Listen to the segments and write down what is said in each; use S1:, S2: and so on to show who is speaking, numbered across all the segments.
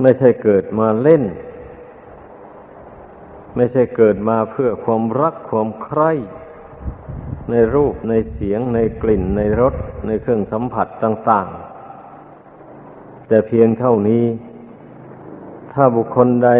S1: ไม่ใช่เกิดมาเล่น ไม่ใช่เกิดมาเพื่อความรักความใคร่ ในรูปในเสียงในกลิ่นในรสในเครื่องสัมผัสต่าง ๆ แต่เพียงเท่านี้ ถ้าบุคคลใด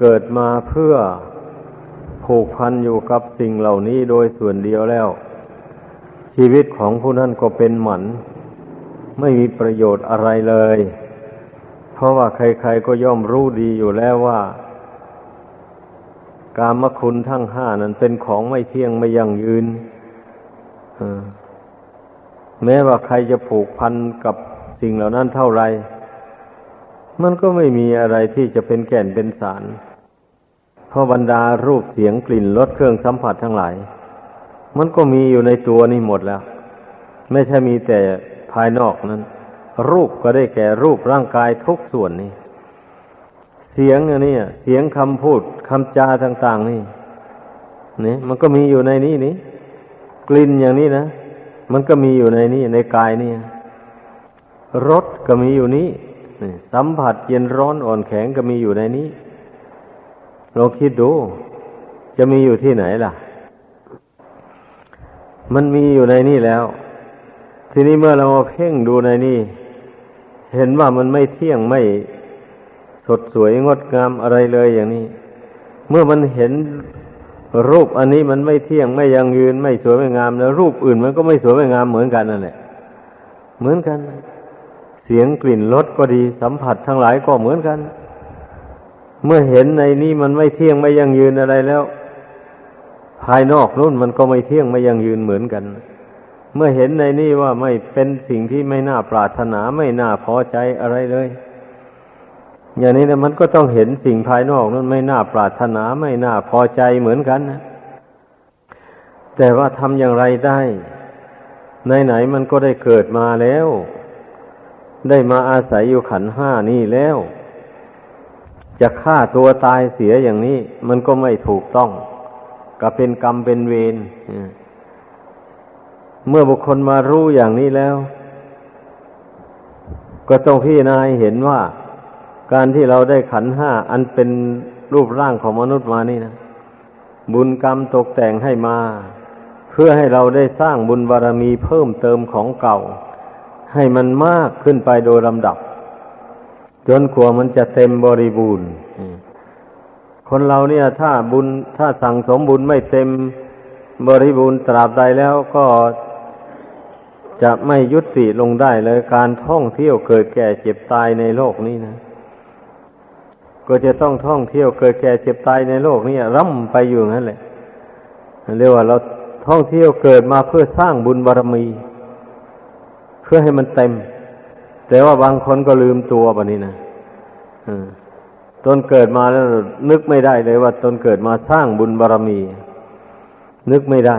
S1: เกิดมาเพื่อผูกพันอยู่กับสิ่งเหล่านี้โดยส่วนเดียวแล้ว ชีวิตของผู้นั้นก็เป็นหมัน ไม่มีประโยชน์อะไรเลย เพราะว่าใคร ๆก็ย่อมรู้ดีอยู่แล้วว่า กามคุณทั้งห้านั้นเป็นของไม่เที่ยงไม่ยั่งยืนแม้ว่าใครจะผูกพันกับสิ่งเหล่านั้นเท่าไร มันก็ไม่มีอะไรที่จะเป็นแก่นเป็นสาร เพราะบรรดารูปเสียงกลิ่นรสเครื่องสัมผัสทั้งหลาย มันก็มีอยู่ในตัวนี่หมดแล้ว ไม่ใช่มีแต่ภายนอกนั้น รูปก็ได้แก่รูปร่างกายทุกส่วนนี่ เสียงอันนี้เสียงคำพูดคำจาต่าง ๆ นี่นี่มันก็มีอยู่ในนี้นี่กลิ่นอย่างนี้นะมันก็มีอยู่ในนี้ในกายนี่รสก็มีอยู่นี้สัมผัสเย็นร้อนอ่อนแข็งก็มีอยู่ในนี้ลองคิดดู จะมีอยู่ที่ไหนล่ะ มันมีอยู่ในนี่แล้ว ทีนี้เมื่อเรามาเพ่งดูในนี่ เห็นว่ามันไม่เที่ยงไม่สดสวยงดงามอะไรเลยอย่างนี้ เมื่อมันเห็นรูปอันนี้มันไม่เที่ยงไม่ยังยืน ไม่สวยไม่งามแล้วรูปอื่นมันก็ไม่สวยไม่งามเหมือนกันนั่นแหละเหมือนกัน เสียงกลิ่นรสก็ดีสัมผัสทั้งหลายก็เหมือนกัน เมื่อเห็นในนี้มันไม่เที่ยงไม่ยังยืนอะไรแล้ว ภายนอกนู่นมันก็ไม่เที่ยงไม่ยังยืนเหมือนกันเมื่อเห็นในนี้ว่าไม่เป็นสิ่งที่ไม่น่าปรารถนาไม่น่าพอใจอะไรเลย อย่างนี้นะมันก็ต้องเห็นสิ่งภายนอกนั้นไม่น่าปรารถนาไม่น่าพอใจเหมือนกันนะแต่ว่าทำอย่างไรได้ไหนๆมันก็ได้เกิดมาแล้ว ได้มาอาศัยอยู่ขันห้านี่แล้ว จะฆ่าตัวตายเสียอย่างนี้ มันก็ไม่ถูกต้อง ก็เป็นกรรมเป็นเวร เมื่อบุคคลมารู้อย่างนี้แล้ว ก็ต้องพิจารณาเห็นว่า การที่เราได้ขันห้าอันเป็นรูปร่างของมนุษย์มานี่นะบุญกรรมตกแต่งให้มา เพื่อให้เราได้สร้างบุญบารรมีเพิ่มเติมของเก่า ให้มันมากขึ้นไปโดยลำดับ จนกว่ามันจะเต็มบริบูรณ์คนเราเนี่ย ถ้าบุญถ้าสั่งสมบุญไม่เต็มบริบูรณ์ตราบใดแล้วก็ จะไม่ยุติลงได้เลยการท่องเที่ยวเกิดแก่เจ็บตายในโลกนี้นะ ก็จะต้องท่องเที่ยวเกิดแก่เจ็บตายในโลกนี้ร่ำไปอยู่นั่นแหละเรียกว่าเราท่องเที่ยวเกิดมาเพื่อสร้างบุญบารรมี เพื่อให้มันเต็ม แต่ว่าบางคนก็ลืมตัวแบบนี้นะตนเกิดมาแล้วนึกไม่ได้เลยว่าตนเกิดมาสร้างบุญบารรมี นึกไม่ได้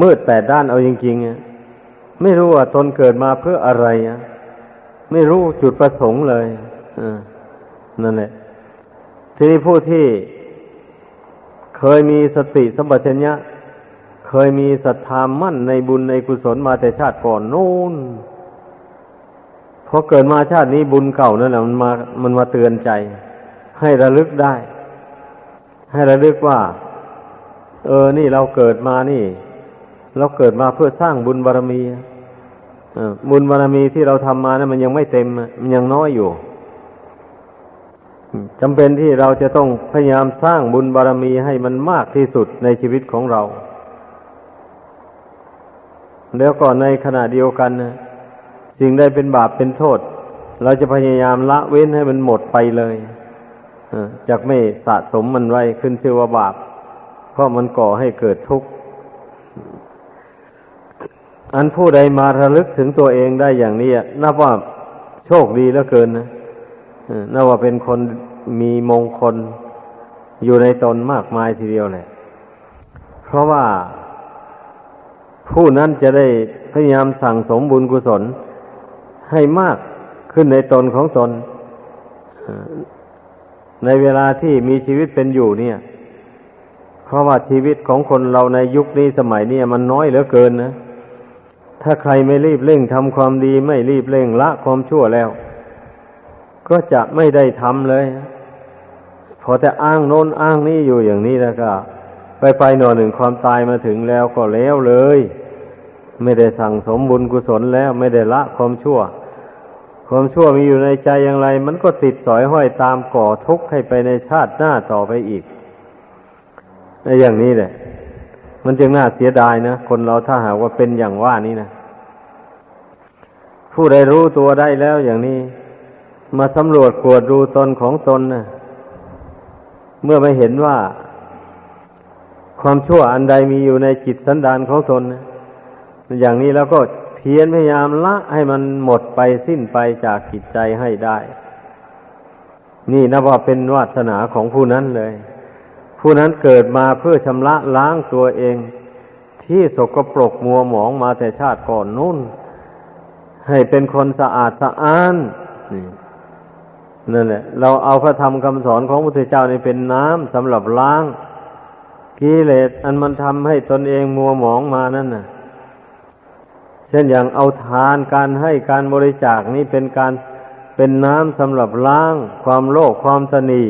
S1: มืดแปดด้านเอาจริงๆไม่รู้ว่าตนเกิดมาเพื่ออะไรไม่รู้จุดประสงค์เลยอนั่นแหละทีนี้ผู้ที่เคยมีสติสัมปชัญญะเคยมีศรัทธามั่นในบุญในกุศลมาแต่ชาติก่อนนู่นพอเกิดมาชาตินี้บุญเก่านั่นแหละมันมามันมาเตือนใจ ให้ระลึกได้ ให้ระลึกว่า เออนี่เราเกิดมานี่ เราเกิดมาเพื่อสร้างบุญบารรมีบุญบารรมีที่เราทำมานะั้นมันยังไม่เต็ม มันยังน้อยอยู่จำเป็นที่เราจะต้องพยายามสร้างบุญบารรมีให้มันมากที่สุดในชีวิตของเรา แล้วก็ในขณะเดียวกันนะสิ่งใดเป็นบาปเป็นโทษ เราจะพยายามละเว้นให้มันหมดไปเลยจากไม่สะสมมันไว้ขึ้นชื่อว่าบาป เพราะมันก่อให้เกิดทุกข์ อันผู้ใดมาระลึกถึงตัวเองได้อย่างนี้นับว่าโชคดีเหลือเกินนะนับว่าเป็นคนมีมงคลอยู่ในตนมากมายทีเดียวเลยเพราะว่าผู้นั้นจะได้พยายามสั่งสมบุญกุศลให้มากขึ้นในตนของตน ในเวลาที่มีชีวิตเป็นอยู่เนี่ย เพราะว่าชีวิตของคนเราในยุคนี้สมัยนี้มันน้อยเหลือเกินนะ ถ้าใครไม่รีบเร่งทำความดีไม่รีบเร่งละความชั่วแล้ว ก็จะไม่ได้ทำเลย พอแต่อ้างโน้นอ้างนี่อยู่อย่างนี้แล้วก็ ไปไปหน่อหนึ่งความตายมาถึงแล้วก็แล้วเลย ไม่ได้สั่งสมบุญกุศลแล้ว ไม่ได้ละความชั่ว ความชั่วมีอยู่ในใจอย่างไร มันก็ติดสอยห้อยตามก่อทุกข์ให้ไปในชาติหน้าต่อไปอีกในอย่างนี้แหละ มันจึงน่าเสียดายนะ คนเราถ้าหากว่าเป็นอย่างว่านี้นะ ผู้ใดรู้ตัวได้แล้วอย่างนี้ มาสำรวจกวดดูตนของตนนะเมื่อไม่เห็นว่า ความชั่วอันใดมีอยู่ในจิตสันดานของตนนะอย่างนี้แล้วก็เพียรพยายามละให้มันหมดไปสิ้นไปจากจิตใจให้ได้ นี่นับว่าเป็นวาสนาของผู้นั้นเลย ผู้นั้นเกิดมาเพื่อชำระล้างตัวเอง ที่สกปรกมัวหมองมาแต่ชาติก่อนนู้นให้เป็นคนสะอาดสะอ้านนี่นั่นแหละเราเอาพระธรรมคำสอนของพระพุทธเจ้านี่เป็นน้ำสำหรับล้างกิเลสอันมันทำให้ตนเองมัวหมองมานั่นน่ะ เช่นอย่างเอาทานการให้การบริจาคนี่เป็นการเป็นน้ำสำหรับล้าง ความโลภความตนี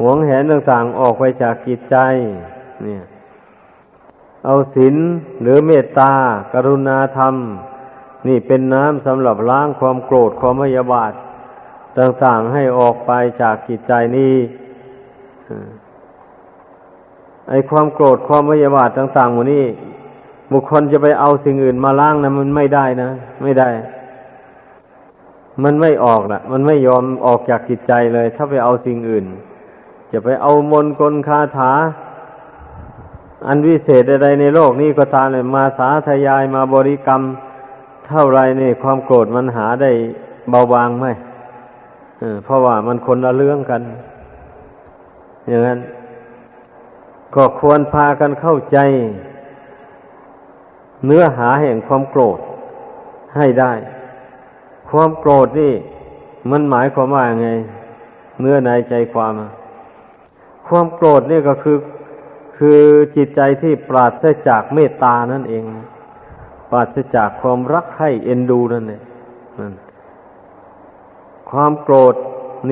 S1: หวงแหนต่างๆออกไปจากกิจใจ เนี่ย เอาศีลหรือเมตตา กรุณาธรรม นี่เป็นน้ำสำหรับล้างความโกรธความพยาบาท ต่างๆให้ออกไปจากกิจใจนี้ไอความโกรธความพยาบาทต่างๆหมดนี้บุคคลจะไปเอาสิ่งอื่นมาล้างนะมันไม่ได้นะ ไม่ได้ มันไม่ออกนะมันไม่ยอมออกจากจิตใจเลย ถ้าไปเอาสิ่งอื่น จะไปเอามนกลคาถา อันวิเศษใดในโลกนี้ก็ตามเลยมาสาธยายมาบริกรรม เท่าไรนี่ความโกรธมันหาได้เบาบางไหมเพราะว่ามันคนละเรื่องกัน อย่างนั้น ก็ควรพากันเข้าใจ เนื้อหาแห่งความโกรธให้ได้ ความโกรธนี่ มันหมายความว่าไง เนื้อในใจความอะ ความโกรธนี่ก็คือ คือจิตใจที่ปราศจากเมตตานั่นเอง ปราศจากความรักใคร่เอ็นดูนั่นเองนั่นความโกรธ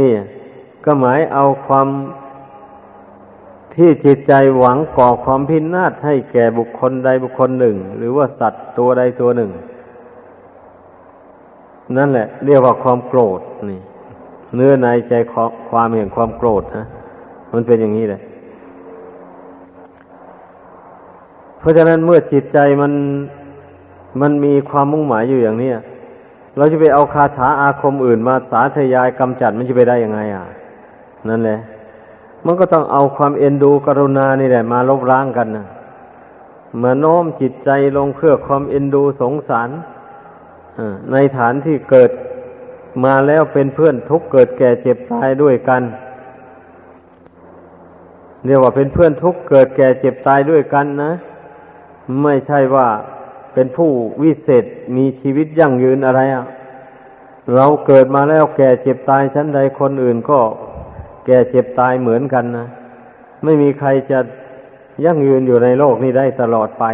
S1: นี่ ก็หมายเอาความที่จิตใจหวังก่อความพินาศให้แก่บุคคลใดบุคคลหนึ่ง หรือว่าสัตว์ตัวใดตัวหนึ่ง นั่นแหละ เรียกว่าความโกรธนี่ เนื้อในใจความเห็นความโกรธนะ มันเป็นอย่างนี้เลยเพราะฉะนั้นเมื่อจิตใจมันมันมีความมุ่งหมายอยู่อย่างนี้เราจะไปเอาคาถาอาคมอื่นมาสาธยายกำจัดมันจะไปได้ยังไง อะ นั่นแหละ มันก็ต้องเอาความเอ็นดูกรุณานี่แหละ มาลบล้างกันนะมาโน้มจิตใจลงเพื่อความเอ็นดูสงสารในฐานที่เกิดมาแล้วเป็นเพื่อนทุกเกิดแก่เจ็บตายด้วยกัน เรียกว่าเป็นเพื่อนทุกเกิดแก่เจ็บตายด้วยกันนะ ไม่ใช่ว่าเป็นผู้วิเศษมีชีวิตยั่งยืนอะไรอะเราเกิดมาแล้วแก่เจ็บตายชั้นใดคนอื่นก็แก่เจ็บตายเหมือนกันนะ ไม่มีใครจะยั่งยืนอยู่ในโลกนี้ได้ตลอดไป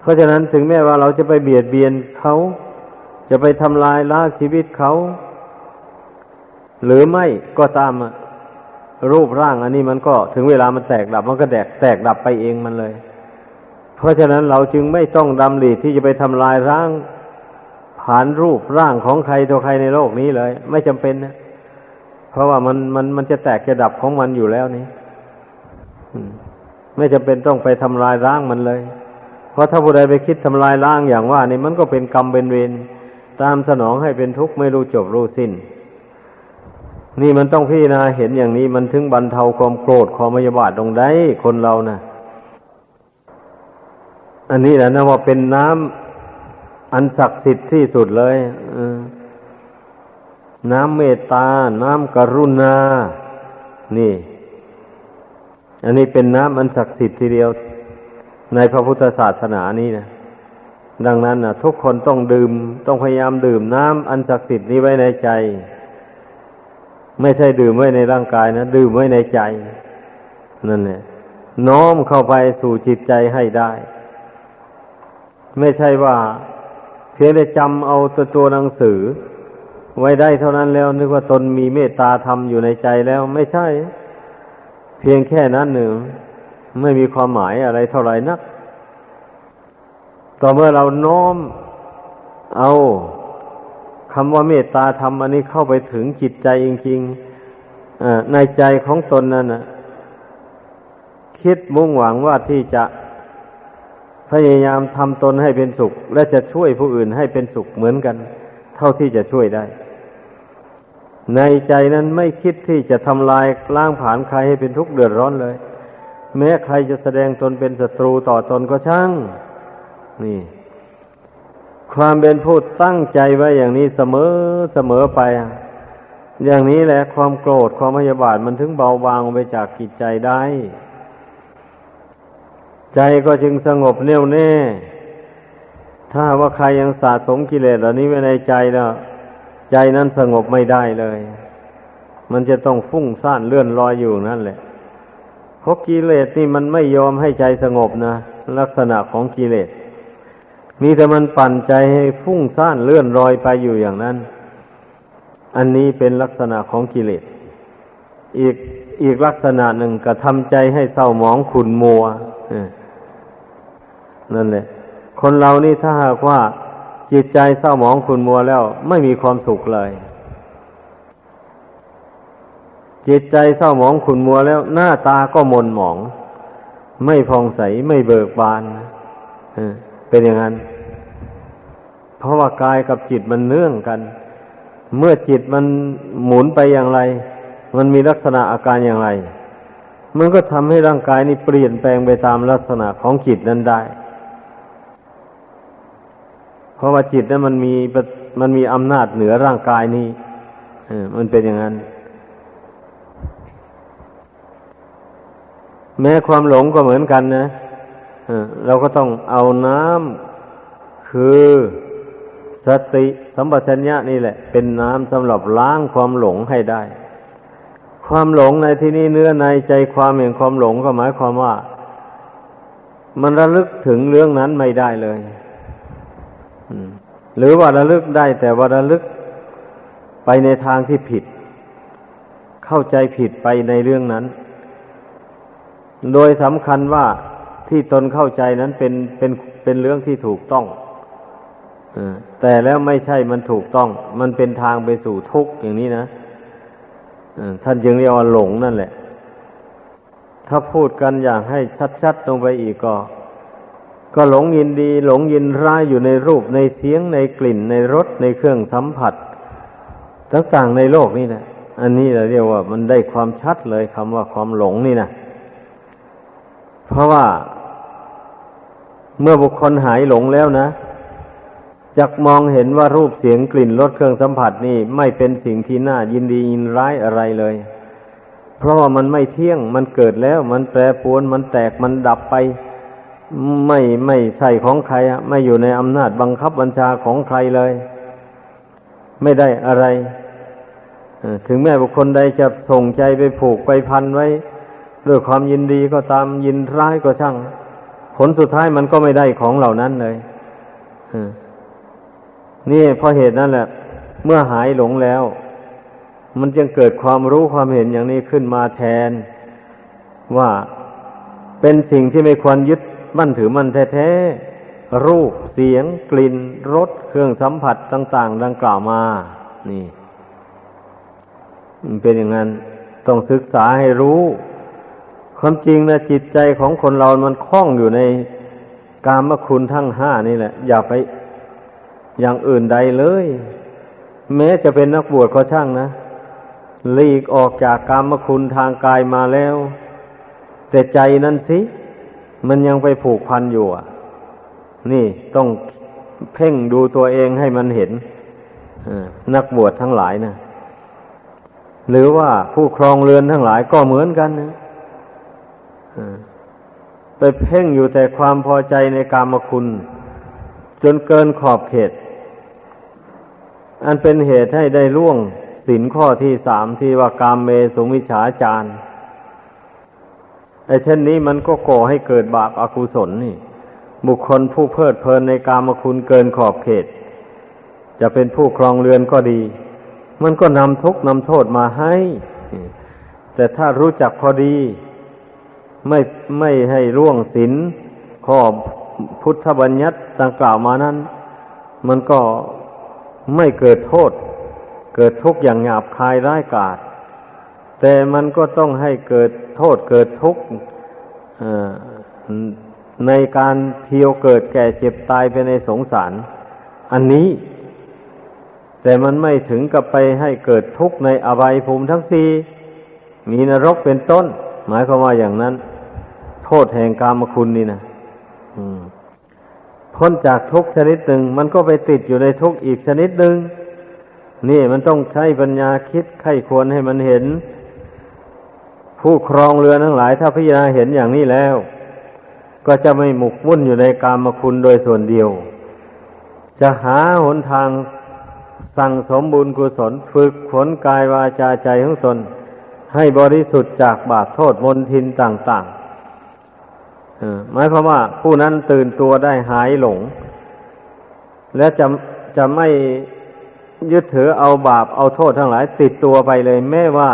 S1: เพราะฉะนั้นถึงแม้ว่าเราจะไปเบียดเบียนเขา จะไปทำลายล้างชีวิตเขา หรือไม่ก็ตาม รูปร่างอันนี้มันก็ถึงเวลามันแตกดับ มันก็แตกแตกดับไปเองมันเลย เพราะฉะนั้นเราจึงไม่ต้องดำริที่จะไปทำลายร่างผ่านรูปร่างของใครตัวใครในโลกนี้เลย ไม่จำเป็นนะเพราะว่ามันมันมันจะแตกจะดับของมันอยู่แล้วนี่ไม่จำเป็นต้องไปทำลายร่างมันเลย เพราะถ้าผู้ใดไปคิดทำลายร่างอย่างว่านี่มันก็เป็นกรรมเป็นเวรตามสนองให้เป็นทุกข์ไม่รู้จบรู้สิ้น นี่มันต้องพี่นาเห็นอย่างนี้มันถึงบรรเทาความโกรธความมยาบาทลงได้คนเรานะ่ะ อันนี้แหละนะว่าเป็นน้ำอันศักดิ์สิทธิ์ที่สุดเลยน้ำเมตตา น้ำกรุณา นี่ อันนี้เป็นน้ำอันศักดิ์สิทธิ์ทีเดียว ในพระพุทธศาสนานี้นะดังนั้นนะทุกคนต้องดื่ม ต้องพยายามดื่มน้ำอันศักดิ์สิทธิ์นี้ไว้ในใจ ไม่ใช่ดื่มไว้ในร่างกายนะ ดื่มไว้ในใจ นั่นแหละน้อมเข้าไปสู่จิตใจให้ได้ ไม่ใช่ว่าเพียงได้จำเอาตัวตัวหนังสือ ไว้ได้เท่านั้นแล้ว นึกว่าตนมีเมตตาธรรมอยู่ในใจแล้ว ไม่ใช่ เพียงแค่นั้นหนึ่งไม่มีความหมายอะไรเท่าไหร่นัก ต่อเมื่อเราน้อมเอา คำว่าเมตตาธรรมอันนี้เข้าไปถึงจิตใจจริงๆในใจของตนนั่นคิดมุ่งหวังว่าที่จะพยายามทำตนให้เป็นสุข และจะช่วยผู้อื่นให้เป็นสุขเหมือนกัน เท่าที่จะช่วยได้ ในใจนั้นไม่คิดที่จะทำลายล้างผ่านใครให้เป็นทุกข์เดือดร้อนเลย แม้ใครจะแสดงตนเป็นศัตรูต่อตนก็ช่าง นี่ ความเป็นผู้ตั้งใจไว้อย่างนี้เสมอเสมอไป อย่างนี้แหละความโกรธความพยาบาทมันถึงเบาบางไปจากกิจใจได้ ใจก็จึงสงบแน่วแน่ ถ้าว่าใครยังสะสมกิเลสเหล่านี้ไว้ในใจแล้วใจนั้นสงบไม่ได้เลย มันจะต้องฟุ้งซ่านเลื่อนลอยอยู่นั่นแหละเพราะกิเลสนี่มันไม่ยอมให้ใจสงบนะ ลักษณะของกิเลส มีแต่มันปั่นใจให้ฟุ้งซ่านเลื่อนลอยไปอยู่อย่างนั้น อันนี้เป็นลักษณะของกิเลส อีกอีกลักษณะหนึ่งกระทำใจให้เศร้าหมองขุนมัวนั่นแหละ คนเรานี่ถ้าหากว่าจิตใจเศร้าหมองขุนมัวแล้ว ไม่มีความสุขเลย จิตใจเศร้าหมองขุนมัวแล้ว หน้าตาก็มนหมอง ไม่ผ่องใสไม่เบิกบาน เป็นอย่างนั้น เพราะว่ากายกับจิตมันเนื่องกัน เมื่อจิตมันหมุนไปอย่างไร มันมีลักษณะอาการอย่างไร มันก็ทำให้ร่างกายนี้เปลี่ยนแปลงไปตามลักษณะของจิตนั้นได้ เพราะว่าจิตนั้นมันมีมันมีอำนาจเหนือร่างกายนี้มันเป็นอย่างนั้น แม้ความหลงก็เหมือนกันนะ เราก็ต้องเอาน้ำคือสติสัมปชัญญะนี่แหละ เป็นน้ำสำหรับล้างความหลงให้ได้ ความหลงในที่นี้เนื้อในใจความแห่งความหลงก็หมายความว่า มันระลึกถึงเรื่องนั้นไม่ได้เลยหรือว่าระลึกได้แต่ว่าระลึกไปในทางที่ผิด เข้าใจผิดไปในเรื่องนั้น โดยสำคัญว่า ที่ตนเข้าใจนั้นเป็นเป็นเป็นเรื่องที่ถูกต้องแต่แล้วไม่ใช่มันถูกต้อง มันเป็นทางไปสู่ทุกข์อย่างนี้นะท่านจึงเรียกว่าหลงนั่นแหละ ถ้าพูดกันอย่างให้ชัดๆลงไปอีกก็ ก็หลงยินดี หลงยินร้ายอยู่ในรูปในเสียงในกลิ่นในรสในเครื่องสัมผัสต่างๆในโลกนี่นะอันนี้เราเรียกว่ามันได้ความชัดเลยคำว่าความหลงนี่นะเพราะว่า เมื่อบุคคลหายหลงแล้วนะจักมองเห็นว่ารูปเสียงกลิ่นรสเครื่องสัมผัสนี่ไม่เป็นสิ่งที่น่ายินดียินร้ายอะไรเลย เพราะว่ามันไม่เที่ยงมันเกิดแล้ว มันแปรปรวนมันแตกมันดับไป ไม่ไม่ใช่ของใครไม่อยู่ในอำนาจบังคับบัญชาของใครเลย ไม่ได้อะไรถึงแม้บุคคลใดจะส่งใจไปผูกไปพันไว้ ด้วยความยินดีก็ตามยินร้ายก็ช่าง ผลสุดท้ายมันก็ไม่ได้ของเหล่านั้นเลยนี่เพราะเหตุนั้นแหละ เมื่อหายหลงแล้ว มันจึงเกิดความรู้ความเห็นอย่างนี้ขึ้นมาแทน ว่าเป็นสิ่งที่ไม่ควรยึดมั่นถือมั่นแท้ๆ รูปเสียง กลิ่นรสเครื่องสัมผัสต่าง ๆ ดังกล่าวมา นี่ มันเป็นอย่างนั้น ต้องศึกษาให้รู้ ความจริงนะจิตใจของคนเรา มันคล้องอยู่ในกามคุณทั้งห้านี่แหละ อย่าไปอย่างอื่นใดเลย แม้จะเป็นนักบวชก็ช่างนะหลีกออกจากกามคุณทางกายมาแล้ว แต่ใจนั้นสิ มันยังไปผูกพันอยู่อะ นี่ต้องเพ่งดูตัวเองให้มันเห็นนักบวชทั้งหลายนะหรือว่าผู้ครองเรือนทั้งหลายก็เหมือนกันนะอ่ ไปเพ่งอยู่แต่ความพอใจในกามคุณ จนเกินขอบเขต อันเป็นเหตุให้ได้ล่วงสินข้อที่สามที่ว่ากามเมสุมิฉาจารไอ้เช่นนี้มันก็ก่อให้เกิดบาปอากุศลนี่ บุคคลผู้เพลิดเพลินในกามคุณเกินขอบเขต จะเป็นผู้ครองเรือนก็ดี มันก็นำทุกข์นำโทษมาให้ แต่ถ้ารู้จักพอดี ไม่ไม่ให้ร่วงศีลข้อพุทธบัญญัติดังกล่าวมานั้น มันก็ไม่เกิดโทษ เกิดทุกข์อย่างหยาบคายร้ายกาจแต่มันก็ต้องให้เกิดโทษเกิดทุกข์ในการเที่ยวเกิดแก่เจ็บตายไปในสงสาร อันนี้ แต่มันไม่ถึงกับไปให้เกิดทุกข์ในอบายภูมิทั้งสี่มีนรกเป็นต้น หมายความว่าอย่างนั้น โทษแห่งกามคุณนี่นะพ้นจากทุกชนิดหนึ่ง มันก็ไปติดอยู่ในทุกอีกชนิดหนึ่งนี่มันต้องใช้ปัญญาคิดไข้ควรให้มันเห็น ผู้ครองเรือทั้งหลาย ถ้าพิจารณาเห็นอย่างนี้แล้ว ก็จะไม่หมกมุ่นอยู่ในกามคุณโดยส่วนเดียว จะหาหนทางสั่งสมบุญกุศลฝึกฝนกายวาจาใจของตนให้บริสุทธิ์จากบาปโทษมนทินต่าง ๆ หมายความว่า ผู้นั้นตื่นตัวได้หายหลง และจะจะไม่ยึดถือเอาบาปเอาโทษทั้งหลาย ติดตัวไปเลย แม้ว่า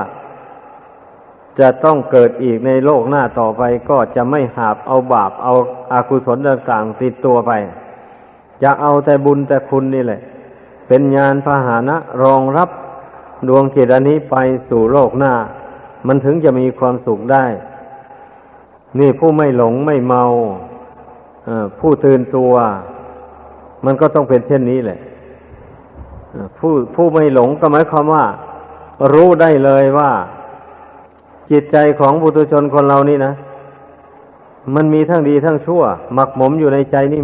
S1: จะต้องเกิดอีกในโลกหน้าต่อไป ก็จะไม่หาบเอาบาปเอาอากุศลต่างๆติดตัวไป จะเอาแต่บุญแต่คุณนี่แหละ เป็นญาณพาหานะรองรับดวงจิตอันนี้ไปสู่โลกหน้า มันถึงจะมีความสุขได้ นี่ผู้ไม่หลงไม่เมาผู้ตื่นตัว มันก็ต้องเป็นเช่นนี้แหละผู้ผู้ไม่หลงก็หมายความว่า รู้ได้เลยว่า จิตใจของบุตุชนคนเรานี่นะ มันมีทั้งดีทั้งชั่ว หมักหมมอยู่ในใจนี่